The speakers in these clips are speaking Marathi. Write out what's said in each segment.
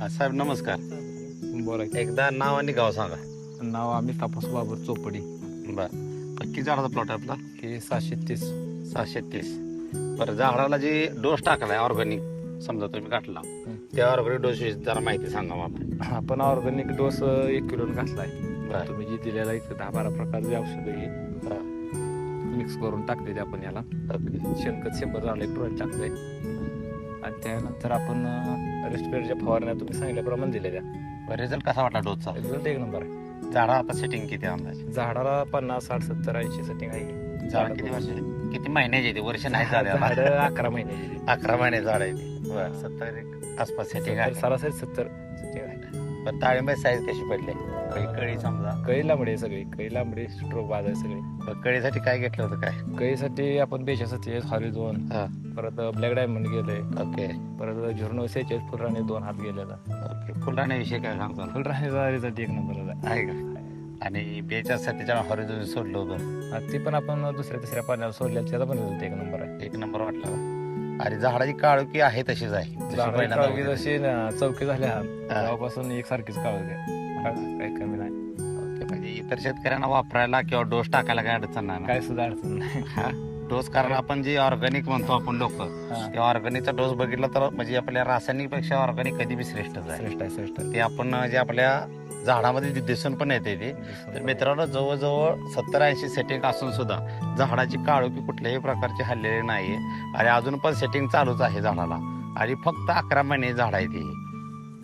हा, साहेब नमस्कार. बोला की. एकदा नाव आणि गाव सांगा. नाव आम्ही तापस बाबर चोपडी. बर. किती झाडाचा प्लॉट आहे आपला? हे सहाशे तीस. सहाशे तीस. बरं झाडाला जे डोस टाकलाय ऑर्गॅनिक समजा तुम्ही काढला त्या ऑर्गॅनिक डोस जरा माहिती सांगा मला. आपण ऑर्गॅनिक डोस एक किलो घातलाय. बर. तुम्ही जी दिलेला इथे दहा बारा प्रकारचे औषधं मिक्स करून टाकलेली आपण याला. ओके. शेणखत शंभर झालं एक ट्रोल टाकले आणि त्यानंतर आपण रेस्पिरेटच्या फवारण्या तुम्ही सांगितल्याप्रमाणे दिल्या त्या रिझल्ट कसा वाटला डोसचा रिझल्ट एक नंबर आहे. झाडा आता सेटिंग किती अंदाजे? झाडाला पन्नास साठ सत्तर ऐंशी सेटिंग आहे. झाड किती वर्ष किती महिन्याचे ते वर्ष नाही झाले अकरा महिन्याची अकरा महिने झाड आहे ते बर. सत्तर एक आसपास सेटिंग आहे. सरासरी सत्तर setting आहे. ताळिंबाई साईज कशी पडली? काही कळी समजा. कळी लांबडी सगळी. कळी लांबडी स्ट्रोक आहे सगळी. कळीसाठी काय घेतलं होतं काय? कळीसाठी आपण बेशासाठी हॉरिझोन हा. परत ब्लॅक डायमंड गेले. ओके. परत झुरनो सेचेस फुलराणी दोन हात गेलेला. ओके. फुलराण्याविषयी काय सांगतो? फुलराणीचा रिझल्ट एक नंबर आहे का? आणि बेच्यासाठी त्याच्या हॉरिझोन सोडलं होतं? ती पण आपण दुसऱ्या तिसऱ्या पाण्यावर सोडलेलं त्याचा पण रिझल्ट एक नंबर आहे. एक नंबर वाटला. आणि झाडाची काळुकी आहे तशीच आहे जशी झाडाची पहिल्यांदा काळोखी. जशी ना चौकी झाल्या हा. तेव्हापासून एक सारखीच काळोखी आहे काही कमी नाही ओके, म्हणजे इतर शेतकऱ्यांना वापरायला किंवा डोस टाकायला काय अडचण नाही ना? काय सुद्धा अडचण नाही हा डोस कारण आपण जे ऑर्गॅनिक म्हणतो आपण लोक हा. ते ऑर्गॅनिकचा डोस बघितला तर म्हणजे आपल्या रासायनिकपेक्षा ऑर्गॅनिक कधी बी श्रेष्ठच आहे श्रेष्ठ आहे श्रेष्ठ आहे. ते आपण जे आपल्या झाडामध्ये दिसून पण येते ते. तर मित्रांनो जवळजवळ सत्तर ऐंशी सेटिंग असून सुद्धा झाडाची काळोखी कुठल्याही प्रकारची हल्लेली नाहीये. आणि अजून पण सेटिंग चालूच आहे झाडाला. आणि फक्त अकरा महिने झाड आहे ते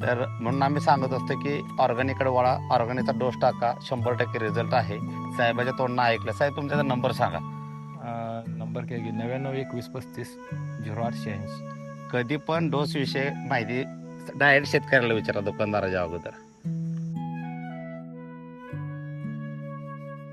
तर म्हणून आम्ही सांगत असतो की ऑर्गॅनिकडे वळा. ऑर्गॅनिकचा डोस टाका. शंभर टक्के रिझल्ट आहे. साहेबाच्या तोंडनं ऐकलं. साहेब तुमचा नंबर सांगा. नंबर काय की नव्याण्णव एकवीस पस्तीस झिरो आठशे ऐंशी. कधी पण डोस विषय माहिती डायरेक्ट शेतकऱ्याला विचारा दुकानदाराच्या अगोदर.